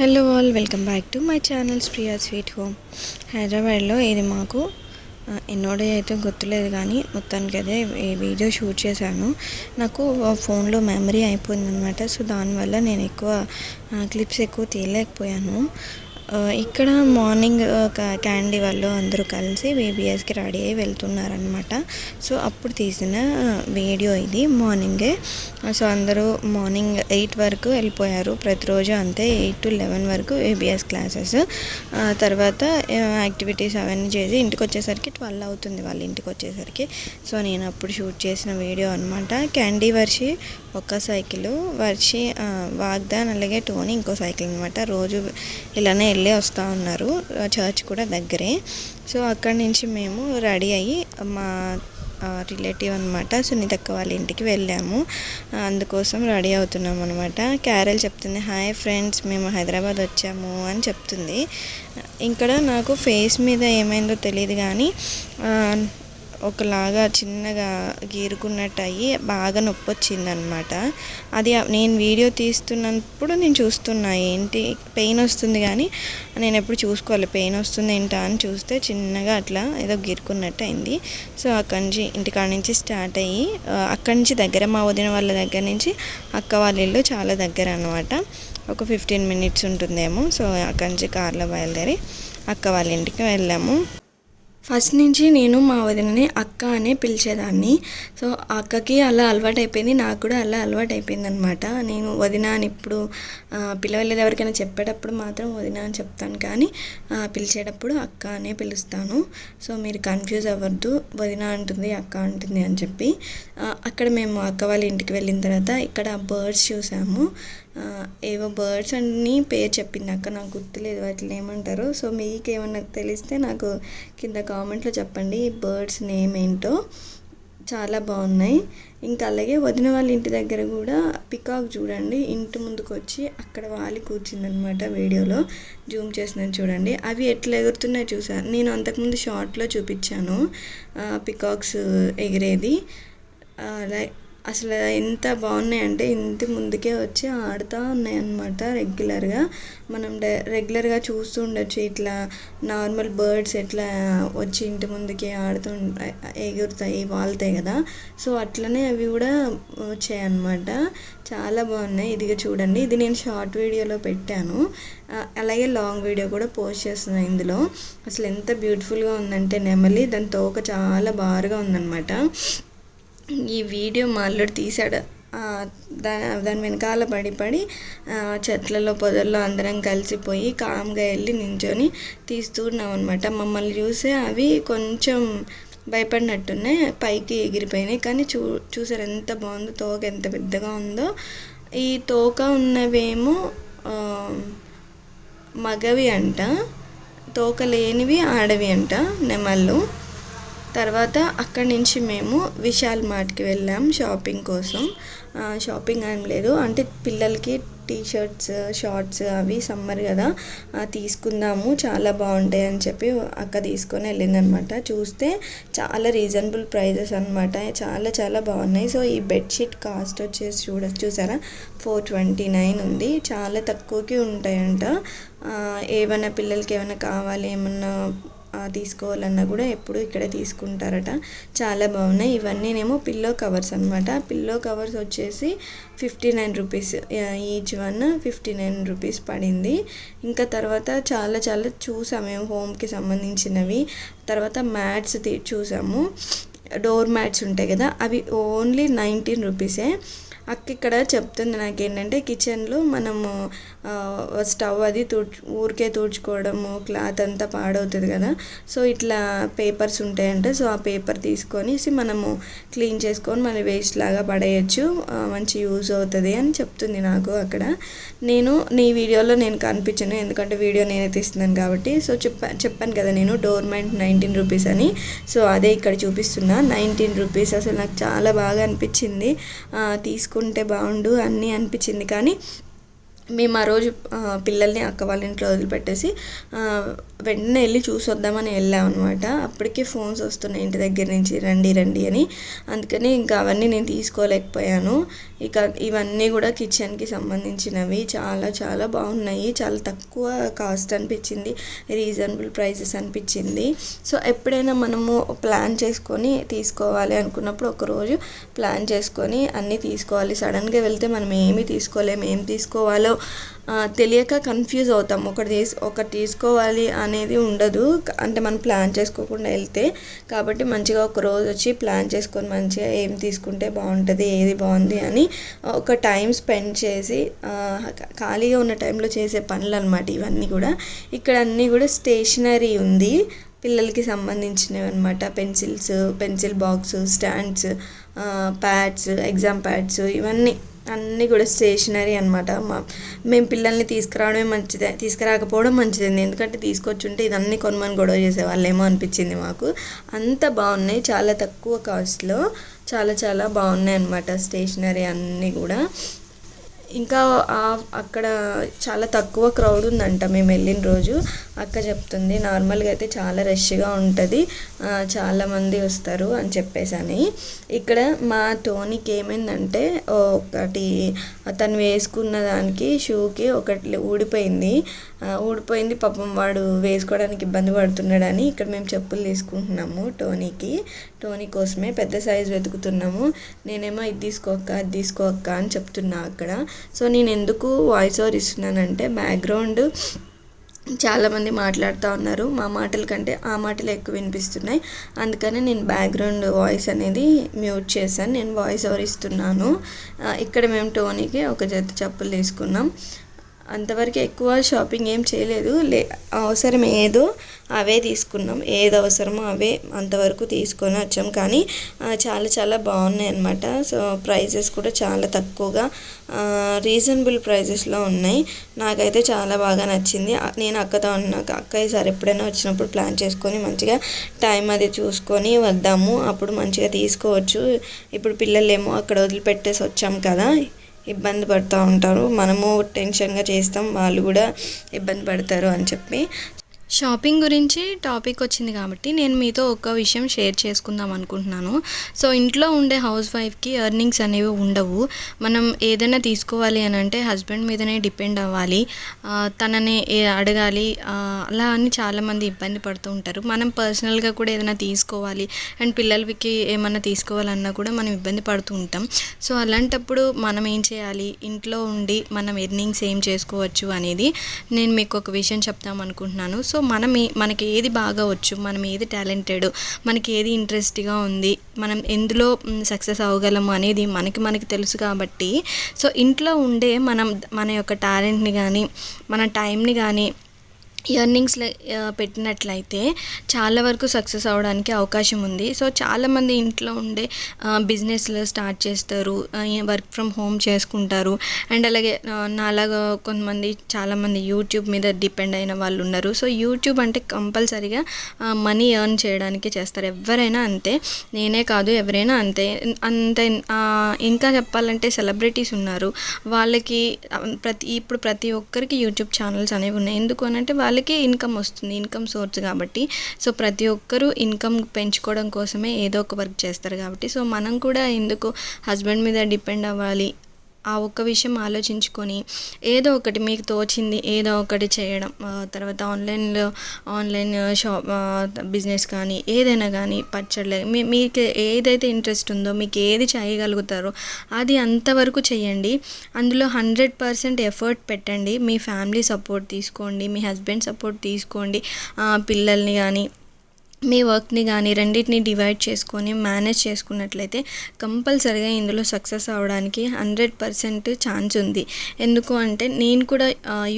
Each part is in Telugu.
Hello all welcome back to my channel Priya sweet home హైదరాబాద్లో ఇది మాకు ఎన్నోడే అయితే గుర్తులేదు కానీ మొత్తానికి అదే ఈ వీడియో షూట్ చేశాను. నాకు ఫోన్లో మెమరీ అయిపోయింది అనమాట సో దానివల్ల నేను ఎక్కువ క్లిప్స్ ఎక్కువ తీయలేకపోయాను. ఇక్కడ మార్నింగ్ క్యాండీ వాళ్ళు అందరూ కలిసి బీబీఎస్కి రెడీ అయ్యి వెళ్తున్నారనమాట సో అప్పుడు తీసిన వీడియో ఇది మార్నింగే. సో అందరూ మార్నింగ్ ఎయిట్ వరకు వెళ్ళిపోయారు. ప్రతిరోజు అంతే ఎయిట్ టు లెవెన్ వరకు ఏబిఎస్ క్లాసెస్. తర్వాత యాక్టివిటీస్ అవన్నీ చేసి ఇంటికి వచ్చేసరికి ట్వెల్వ్ అవుతుంది వాళ్ళ ఇంటికి వచ్చేసరికి. సో నేను అప్పుడు షూట్ చేసిన వీడియో అనమాట క్యాండీ వర్షి ఒక సైకిల్ వర్షి వాగ్దాన్ అలాగే టోనీ ఇంకో సైకిల్ అనమాట రోజు ఇలానే వెళ్ళే వస్తూ ఉన్నారు చర్చ్ కూడా దగ్గరే. సో అక్కడి నుంచి మేము రెడీ అయ్యి మా రిలేటివ్ అనమాట సునీతక్క వాళ్ళ ఇంటికి వెళ్ళాము. అందుకోసం రెడీ అవుతున్నాం అనమాట క్యారెల్ చెప్తుంది హాయ్ ఫ్రెండ్స్ మేము హైదరాబాద్ వచ్చాము అని చెప్తుంది. ఇక్కడ నాకు ఫేస్ మీద ఏమైందో తెలియదు కానీ ఒకలాగా చిన్నగా గీరుకున్నట్టు అయ్యి బాగా నొప్పి వచ్చిందనమాట అది నేను వీడియో తీస్తున్నప్పుడు నేను చూస్తున్నా ఏంటి పెయిన్ వస్తుంది కానీ నేను ఎప్పుడు చూసుకోవాలి పెయిన్ వస్తుంది ఏంటా అని చూస్తే చిన్నగా అట్లా ఏదో గీరుకున్నట్టు అయింది సో అక్కడి నుంచి ఇంటికాడ నుంచి స్టార్ట్ అయ్యి అక్కడి నుంచి దగ్గర మా వదిన వాళ్ళ దగ్గర నుంచి అక్క వాళ్ళ ఇల్లు చాలా దగ్గర అనమాట ఒక ఫిఫ్టీన్ మినిట్స్ ఉంటుందేమో సో అక్కడి నుంచి కార్లో బయలుదేరి అక్క వాళ్ళ ఇంటికి వెళ్ళాము. ఫస్ట్ నుంచి నేను మా వదినని అక్క అనే పిలిచేదాన్ని. సో అక్కకి అలా అలవాటు అయిపోయింది నాకు కూడా అలా అలవాటు అయిపోయింది అనమాట నేను వదిన అని ఇప్పుడు పిలవలేదు ఎవరికైనా చెప్పేటప్పుడు మాత్రం వదిన అని చెప్తాను కానీ పిలిచేటప్పుడు అక్క అనే పిలుస్తాను. సో మీరు కన్ఫ్యూజ్ అవ్వద్దు వదిన అంటుంది అక్క అంటుంది అని చెప్పి. అక్కడ మేము అక్క వాళ్ళ ఇంటికి వెళ్ళిన తర్వాత ఇక్కడ బర్డ్స్ చూసాము. ఏవో బర్డ్స్ అని పేరు చెప్పింది అక్క నాకు గుర్తులేదు వాటిని ఏమంటారు. సో మీకు ఏమన్నా తెలిస్తే నాకు కింద కామెంట్లో చెప్పండి ఈ బర్డ్స్ నేమ్ ఏంటో. చాలా బాగున్నాయి. ఇంకా అలాగే వదిన వాళ్ళ ఇంటి దగ్గర కూడా పికాక్ చూడండి. ఇంటి ముందుకు వచ్చి అక్కడ వాలి కూర్చుందనమాట వీడియోలో. జూమ్ చేసినాను చూడండి. అవి ఎట్లా ఎగురుతున్నాయి చూసాను నేను అంతకుముందు షార్ట్లో చూపించాను. పికాక్స్ ఎగిరేది. లైక్ అసలు ఎంత బాగున్నాయంటే ఇంటి ముందుకే వచ్చి ఆడుతూ ఉన్నాయి అన్నమాట రెగ్యులర్గా. మనం డై రెగ్యులర్గా చూస్తూ ఉండొచ్చు. ఇట్లా నార్మల్ బర్డ్స్ ఎట్లా వచ్చి ఇంటి ముందుకి ఆడుతూ ఎగురుతాయి వాళ్తాయి కదా. సో అట్లనే అవి కూడా వచ్చాయన్నమాట. చాలా బాగున్నాయి. ఇదిగా చూడండి. ఇది నేను షార్ట్ వీడియోలో పెట్టాను. అలాగే లాంగ్ వీడియో కూడా పోస్ట్ చేస్తున్నాను ఇందులో. అసలు ఎంత బ్యూటిఫుల్గా ఉందంటే నెమలి దాని తోక చాలా బారుగా ఉందన్నమాట. ఈ వీడియో మా అల్లుడు తీశాడు. దా దాని వెనకాల పడి పడి చెట్లలో పొదల్లో అందరం కలిసిపోయి కామ్గా వెళ్ళి నించొని తీస్తున్నాం అనమాట మమ్మల్ని చూసే అవి కొంచెం భయపడినట్టున్నాయి. పైకి ఎగిరిపోయినాయి. కానీ చూ చూసారు ఎంత బాగుందో తోక ఎంత పెద్దగా ఉందో. ఈ తోక ఉన్నవేమో మగవి అంట. తోక లేనివి ఆడవి అంట నెమళ్ళు. తర్వాత అక్కడి నుంచి మేము విశాల్ మార్ట్కి వెళ్ళాం షాపింగ్ కోసం. షాపింగ్ ఏం లేదు. అంటే పిల్లలకి టీ షర్ట్స్ షార్ట్స్ అవి సమ్మర్ కదా తీసుకుందాము చాలా బాగుంటాయి అని చెప్పి అక్క తీసుకొని వెళ్ళిందనమాట. చూస్తే చాలా రీజనబుల్ ప్రైజెస్ అనమాట చాలా చాలా బాగున్నాయి. సో ఈ బెడ్షీట్ కాస్ట్ వచ్చేసి చూడ చూసారా? ఫోర్ ట్వంటీ నైన్ ఉంది. చాలా తక్కువకి ఉంటాయంట. ఏమైనా పిల్లలకి ఏమైనా కావాలి ఏమన్నా తీసుకోవాలన్నా కూడా ఎప్పుడు ఇక్కడే తీసుకుంటారట. చాలా బాగున్నాయి. ఇవన్నీనేమో పిల్లో కవర్స్ అనమాట పిల్లో కవర్స్ వచ్చేసి fifty nine rupees each one fifty nine rupees పడింది. ఇంకా తర్వాత చాలా చాలా చూసాము. మేము హోమ్కి సంబంధించినవి. తర్వాత మ్యాట్స్ తీ చూసాము. డోర్ మ్యాట్స్ ఉంటాయి కదా అవి ఓన్లీ నైన్టీన్ రూపీసే అక్క ఇక్కడ చెప్తుంది నాకేంటంటే కిచెన్లో మనము స్టవ్ అది తుడ్చు ఊరికే తుడుచుకోవడము క్లాత్ అంతా పాడవుతుంది కదా. సో ఇట్లా పేపర్స్ ఉంటాయంటే. సో ఆ పేపర్ తీసుకొని మనము క్లీన్ చేసుకొని మన వేస్ట్ లాగా పడేయచ్చు. మంచి యూజ్ అవుతుంది అని చెప్తుంది నాకు అక్కడ. నేను నీ వీడియోలో నేను కనిపించను. ఎందుకంటే వీడియో నేనే తీస్తున్నాను కాబట్టి. సో చెప్పా చెప్పాను కదా నేను డోర్ మ్యాట్ నైన్టీన్ రూపీస్ అని. సో అదే ఇక్కడ చూపిస్తున్నా. Nineteen rupees. అసలు నాకు చాలా బాగా అనిపించింది. తీసుకు తీసుకుంటే బాగుండు అన్నీ అనిపించింది. కానీ మేము ఆ రోజు పిల్లల్ని అక్క వాళ్ళ ఇంట్లో వదిలిపెట్టేసి వెంటనే వెళ్ళి చూసొద్దామని వెళ్ళాం అనమాట అప్పటికే ఫోన్స్ వస్తున్నాయి ఇంటి దగ్గర నుంచి రండి రండి అని. అందుకని ఇంకా అవన్నీ నేను తీసుకోలేకపోయాను. ఇక ఇవన్నీ కూడా కిచెన్కి సంబంధించినవి. చాలా చాలా బాగున్నాయి. చాలా తక్కువ కాస్ట్ అనిపించింది. రీజనబుల్ ప్రైసెస్ అనిపించింది. సో ఎప్పుడైనా మనము ప్లాన్ చేసుకొని తీసుకోవాలి అనుకున్నప్పుడు ఒకరోజు ప్లాన్ చేసుకొని అన్నీ తీసుకోవాలి. సడన్గా వెళ్తే మనం ఏమీ తీసుకోలేము ఏం తీసుకోవాలో తెలియక కన్ఫ్యూజ్ అవుతాం. ఒకటి తీసు ఒకటి తీసుకోవాలి అనేది ఉండదు. అంటే మనం ప్లాన్ చేసుకోకుండా వెళ్తే కాబట్టి మంచిగా ఒక రోజు వచ్చి ప్లాన్ చేసుకొని మంచిగా ఏం తీసుకుంటే బాగుంటుంది ఏది బాగుంది అని ఒక టైం స్పెండ్ చేసి ఖాళీగా ఉన్న టైంలో చేసే పనులు అనమాట ఇవన్నీ కూడా. ఇక్కడ అన్నీ కూడా స్టేషనరీ ఉంది. పిల్లలకి సంబంధించినవి అనమాట pencils pencil box stands pads exam pads ఇవన్నీ. అన్నీ కూడా స్టేషనరీ అనమాట మా మేము పిల్లల్ని తీసుకురావడమే మంచిదే తీసుకురాకపోవడం మంచిదండి ఎందుకంటే తీసుకొచ్చుంటే ఇదన్నీ కొనమని గొడవ చేసేవాళ్ళేమో అనిపించింది మాకు. అంత బాగున్నాయి చాలా తక్కువ కాస్ట్లో చాలా చాలా బాగున్నాయి అనమాట స్టేషనరీ అన్నీ కూడా. ఇంకా అక్కడ చాలా తక్కువ క్రౌడ్ ఉందంట మేము వెళ్ళిన రోజు. అక్క చెప్తుంది నార్మల్గా అయితే చాలా రష్గా ఉంటుంది. చాలామంది వస్తారు అని చెప్పేసి అని. ఇక్కడ మా టోనీకి ఏమైందంటే ఒకటి తను వేసుకున్న దానికి షూకి ఒకటి ఊడిపోయింది. ఊడిపోయింది. పాపం వాడు వేసుకోవడానికి ఇబ్బంది పడుతున్నాడని ఇక్కడ మేము చెప్పులు తీసుకుంటున్నాము టోనీకి. టోనీ కోసమే పెద్ద సైజ్ వెతుకుతున్నాము. నేనేమో ఇది తీసుకోక్క అది తీసుకోక్క అని చెప్తున్నా అక్కడ. సో నేను ఎందుకు వాయిస్ ఓవర్ ఇస్తున్నానంటే బ్యాక్గ్రౌండ్ చాలామంది మాట్లాడుతూ ఉన్నారు. మా మాటల కంటే ఆ మాటలు ఎక్కువ వినిపిస్తున్నాయి. అందుకని నేను బ్యాక్గ్రౌండ్ వాయిస్ అనేది మ్యూట్ చేశాను. నేను వాయిస్ ఓవర్ ఇస్తున్నాను. ఇక్కడ మేము టోనీకి ఒక జత చెప్పులు తీసుకున్నాం. అంతవరకు ఎక్కువ షాపింగ్ ఏం చేయలేదు. లే అవసరం ఏదో అవే తీసుకున్నాం. ఏది అవసరమో అవే అంతవరకు తీసుకొని వచ్చాం. కానీ చాలా చాలా బాగున్నాయి అన్నమాట. సో ప్రైజెస్ కూడా చాలా తక్కువగా రీజనబుల్ ప్రైజెస్లో ఉన్నాయి. నాకైతే చాలా బాగా నచ్చింది. నేను అక్కతో ఉన్నాక అక్క ఈసారి ఎప్పుడైనా వచ్చినప్పుడు ప్లాన్ చేసుకొని మంచిగా టైం అది చూసుకొని వద్దాము. అప్పుడు మంచిగా తీసుకోవచ్చు. ఇప్పుడు పిల్లలేమో అక్కడ వదిలిపెట్టేసి వచ్చాం కదా. ఇబ్బంది పడుతూ ఉంటారు. మనము టెన్షన్గా చేస్తాం. వాళ్ళు కూడా ఇబ్బంది పడతారు అని చెప్పి షాపింగ్ గురించి టాపిక్ వచ్చింది కాబట్టి నేను మీతో ఒక విషయం షేర్ చేసుకుందాం అనుకుంటున్నాను. సో ఇంట్లో ఉండే హౌస్ వైఫ్కి ఎర్నింగ్స్ అనేవి ఉండవు. మనం ఏదైనా తీసుకోవాలి అని అంటే హస్బెండ్ మీదనే డిపెండ్ అవ్వాలి. తనని ఏ- అడగాలి. అలా అని చాలామంది ఇబ్బంది పడుతూ ఉంటారు. మనం పర్సనల్గా కూడా ఏదైనా తీసుకోవాలి. అండ్ పిల్లలకి ఏమన్నా తీసుకోవాలన్నా కూడా మనం ఇబ్బంది పడుతూ ఉంటాం. సో అలాంటప్పుడు మనం ఏం చేయాలి? ఇంట్లో ఉండి మనం ఎర్నింగ్స్ ఏం చేసుకోవచ్చు అనేది నేను మీకు ఒక విషయం చెప్తాం అనుకుంటున్నాను. సో మనం మనకి ఏది బాగా వచ్చు మనం ఏది టాలెంటెడ్ మనకి ఏది ఇంట్రెస్ట్గా ఉంది మనం ఎందులో సక్సెస్ అవ్వగలము అనేది మనకి మనకి తెలుసు కాబట్టి. సో ఇంట్లో ఉండే మనం మన యొక్క టాలెంట్ని కానీ మన టైంని కానీ ఎర్నింగ్స్లో పెట్టినట్లయితే చాలా వరకు సక్సెస్ అవ్వడానికి అవకాశం ఉంది. సో చాలామంది ఇంట్లో ఉండే బిజినెస్లు స్టార్ట్ చేస్తారు వర్క్ ఫ్రమ్ హోమ్ చేసుకుంటారు. అండ్ అలాగే నాలాగా కొంతమంది చాలామంది యూట్యూబ్ మీద డిపెండ్ అయిన వాళ్ళు ఉన్నారు. సో యూట్యూబ్ అంటే కంపల్సరీగా మనీ ఎర్న్ చేయడానికి చేస్తారు. ఎవరైనా అంతే నేనే కాదు ఎవరైనా అంతే. అంతే ఇంకా చెప్పాలంటే సెలబ్రిటీస్ ఉన్నారు. వాళ్ళకి ప్రతి ఇప్పుడు ప్రతి ఒక్కరికి యూట్యూబ్ ఛానల్స్ అనేవి ఉన్నాయి. ఎందుకు అని అంటే వాళ్ళకి ఇన్కమ్ వస్తుంది ఇన్కమ్ సోర్స్ కాబట్టి. సో ప్రతి ఒక్కరూ ఇన్కమ్ పెంచుకోవడం కోసమే ఏదో ఒక వర్క్ చేస్తారు కాబట్టి. సో మనం కూడా ఎందుకు హస్బెండ్ మీద డిపెండ్ అవ్వాలి ఆ ఒక్క విషయం ఆలోచించుకొని ఏదో ఒకటి మీకు తోచింది ఏదో ఒకటి చేయడం. తర్వాత ఆన్లైన్లో ఆన్లైన్ షాప్ బిజినెస్ కానీ ఏదైనా కానీ పచ్చడలేదు మీ మీకు ఏదైతే ఇంట్రెస్ట్ ఉందో మీకు ఏది చేయగలుగుతారో అది అంతవరకు చేయండి. అందులో హండ్రెడ్ పర్సెంట్ ఎఫర్ట్ పెట్టండి. మీ ఫ్యామిలీ సపోర్ట్ తీసుకోండి. మీ హస్బెండ్ సపోర్ట్ తీసుకోండి. పిల్లల్ని కానీ మీ వర్క్ని కానీ రెండింటిని డివైడ్ చేసుకొని మేనేజ్ చేసుకున్నట్లయితే కంపల్సరిగా ఇందులో సక్సెస్ అవ్వడానికి హండ్రెడ్ పర్సెంట్ ఛాన్స్ ఉంది. ఎందుకు అంటే నేను కూడా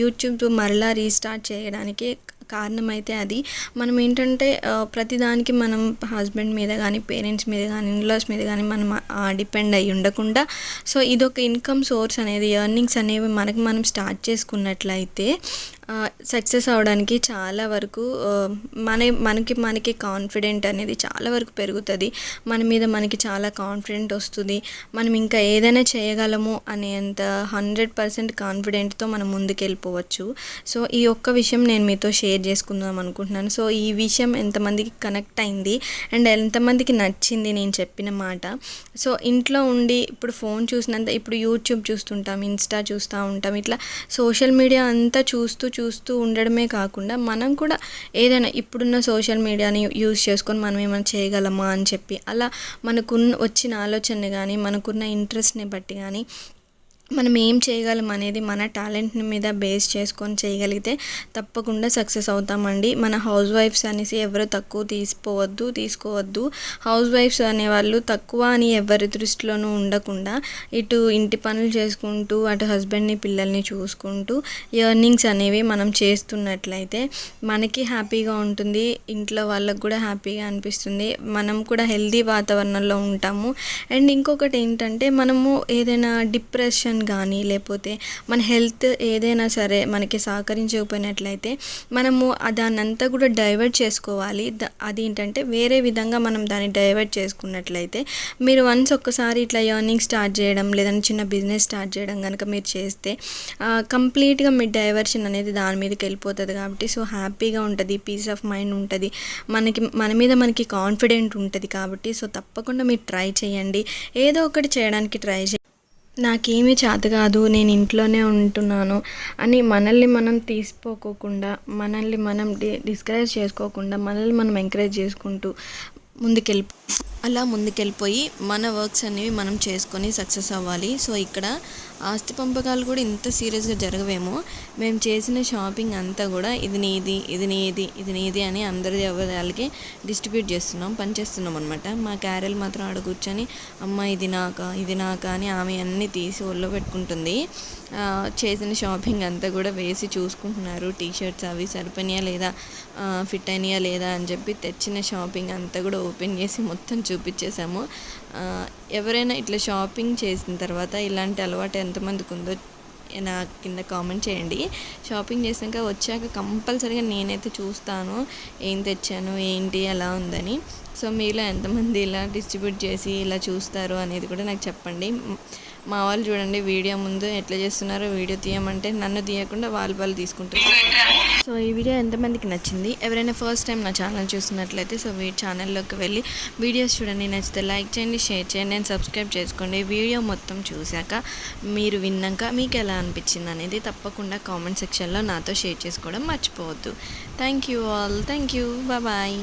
యూట్యూబ్ మరలా రీస్టార్ట్ చేయడానికి కారణమైతే అది. మనం ఏంటంటే ప్రతిదానికి మనం హస్బెండ్ మీద కానీ పేరెంట్స్ మీద కానీ ఇన్లాస్ మీద కానీ మనం డిపెండ్ అయ్యి ఉండకుండా సో ఇదొక ఇన్కమ్ సోర్స్ అనేది ఎర్నింగ్స్ అనేవి మనకి మనం స్టార్ట్ చేసుకున్నట్లయితే సక్సెస్ అవడానికి చాలా వరకు మన మనకి మనకి కాన్ఫిడెంట్ అనేది చాలా వరకు పెరుగుతుంది. మన మీద మనకి చాలా కాన్ఫిడెంట్ వస్తుంది. మనం ఇంకా ఏదైనా చేయగలము అనేంత హండ్రెడ్ పర్సెంట్ కాన్ఫిడెంట్తో మనం ముందుకెళ్ళిపోవచ్చు. సో ఈ ఒక్క విషయం నేను మీతో షేర్ చేసుకుందాం అనుకుంటున్నాను. సో ఈ విషయం ఎంతమందికి కనెక్ట్ అయింది అండ్ ఎంతమందికి నచ్చింది నేను చెప్పిన మాట. సో ఇంట్లో ఉండి ఇప్పుడు ఫోన్ చూసినంత ఇప్పుడు యూట్యూబ్ చూస్తుంటాం ఇన్స్టా చూస్తూ ఉంటాం ఇట్లా సోషల్ మీడియా అంతా చూస్తూ చూస్తూ ఉండడమే కాకుండా మనం కూడా ఏదైనా ఇప్పుడున్న సోషల్ మీడియాని యూజ్ చేసుకొని మనం ఏమైనా చేయగలమా అని చెప్పి అలా మనకున్న వచ్చిన ఆలోచనని కానీ మనకున్న ఇంట్రెస్ట్ని బట్టి కానీ మనం ఏం చేయగలం అనేది మన టాలెంట్ మీద బేస్ చేసుకొని చేయగలిగితే తప్పకుండా సక్సెస్ అవుతామండి. మన హౌస్ వైఫ్స్ అనేసి ఎవరు తక్కువ తీసుకోవద్దు తీసుకోవద్దు. హౌస్ వైఫ్స్ అనేవాళ్ళు తక్కువ అని ఎవరి దృష్టిలోనూ ఉండకుండా ఇటు ఇంటి పనులు చేసుకుంటూ అటు హస్బెండ్ని పిల్లల్ని చూసుకుంటూ ఎర్నింగ్స్ అనేవి మనం చేస్తున్నట్లయితే మనకి హ్యాపీగా ఉంటుంది. ఇంట్లో వాళ్ళకు కూడా హ్యాపీగా అనిపిస్తుంది. మనం కూడా హెల్దీ వాతావరణంలో ఉంటాము. అండ్ ఇంకొకటి ఏంటంటే మనము ఏదైనా డిప్రెషన్ కానీ లేకపోతే మన హెల్త్ ఏదైనా సరే మనకి సహకరించకపోయినట్లయితే మనము దాన్నంతా కూడా డైవర్ట్ చేసుకోవాలి. ద- అది ఏంటంటే వేరే విధంగా మనం దాన్ని డైవర్ట్ చేసుకున్నట్లయితే మీరు వన్స్ ఒక్కసారి ఇట్లా ఎర్నింగ్ స్టార్ట్ చేయడం లేదంటే చిన్న బిజినెస్ స్టార్ట్ చేయడం కనుక మీరు చేస్తే కంప్లీట్గా మీ డైవర్షన్ అనేది దాని మీదకి వెళ్ళిపోతుంది కాబట్టి సో హ్యాపీగా ఉంటుంది పీస్ ఆఫ్ మైండ్ ఉంటుంది. మనకి మన మీద మనకి కాన్ఫిడెంట్ ఉంటుంది కాబట్టి సో తప్పకుండా మీరు ట్రై చేయండి. ఏదో ఒకటి చేయడానికి ట్రై చేయండి. నాకేమీ చేత కాదు నేను ఇంట్లోనే ఉంటున్నాను అని మనల్ని మనం తీసిపోకోకుండా మనల్ని మనం డి డిస్కరేజ్ చేసుకోకుండా మనల్ని మనం ఎంకరేజ్ చేసుకుంటూ ముందుకెళ్ళి అలా ముందుకెళ్ళిపోయి మన వర్క్స్ అనేవి మనం చేసుకొని సక్సెస్ అవ్వాలి. సో ఇక్కడ ఆస్తి పంపకాలు కూడా ఇంత సీరియస్గా జరగవేమో. మేము చేసిన షాపింగ్ అంతా కూడా ఇది నీది ఇది నీది ఇది నీది అని అందరి ఎవరికి డిస్ట్రిబ్యూట్ చేస్తున్నాం పని చేస్తున్నాం అనమాట మా క్యారెల్ మాత్రం ఆడ కూర్చొని అమ్మ ఇది నాక ఇది నాక అని ఆమె అన్నీ తీసి ఒళ్ళో పెట్టుకుంటుంది. చేసిన షాపింగ్ అంతా కూడా వేసి చూసుకుంటున్నారు. టీ షర్ట్స్ అవి సరిపోయినాయా లేదా ఫిట్ అయినాయా లేదా అని చెప్పి తెచ్చిన షాపింగ్ అంతా కూడా ఓపెన్ చేసి మొత్తం చూపించేసాము ఎవరైనా ఇట్లా షాపింగ్ చేసిన తర్వాత ఇలాంటి అలవాటు ఎంతమందికి ఉందో నా కింద కామెంట్ చేయండి. షాపింగ్ చేసాక వచ్చాక కంపల్సరీగా నేనైతే చూస్తాను. ఏం తెచ్చాను ఏంటి ఎలా ఉందని. సో మీలో ఎంతమంది ఇలా డిస్ట్రిబ్యూట్ చేసి ఇలా చూస్తారు అనేది కూడా నాకు చెప్పండి. మా వాళ్ళు చూడండి వీడియో ముందు ఎట్లా చేస్తున్నారో వీడియో తీయమంటే నన్ను తీయకుండా వాళ్ళు వాళ్ళు తీసుకుంటారు. సో ఈ వీడియో ఎంతమందికి నచ్చింది? ఎవరైనా ఫస్ట్ టైం నా ఛానల్ చూస్తున్నట్లయితే సో వీ ఛానల్లోకి వెళ్ళి వీడియోస్ చూడండి. నచ్చితే లైక్ చేయండి షేర్ చేయండి అండ్ సబ్స్క్రైబ్ చేసుకోండి. వీడియో మొత్తం చూశాక మీరు విన్నాక మీకు ఎలా అనిపించింది అనేది తప్పకుండా కామెంట్ సెక్షన్లో నాతో షేర్ చేసుకోవడం మర్చిపోవద్దు. Thank you all thank you bye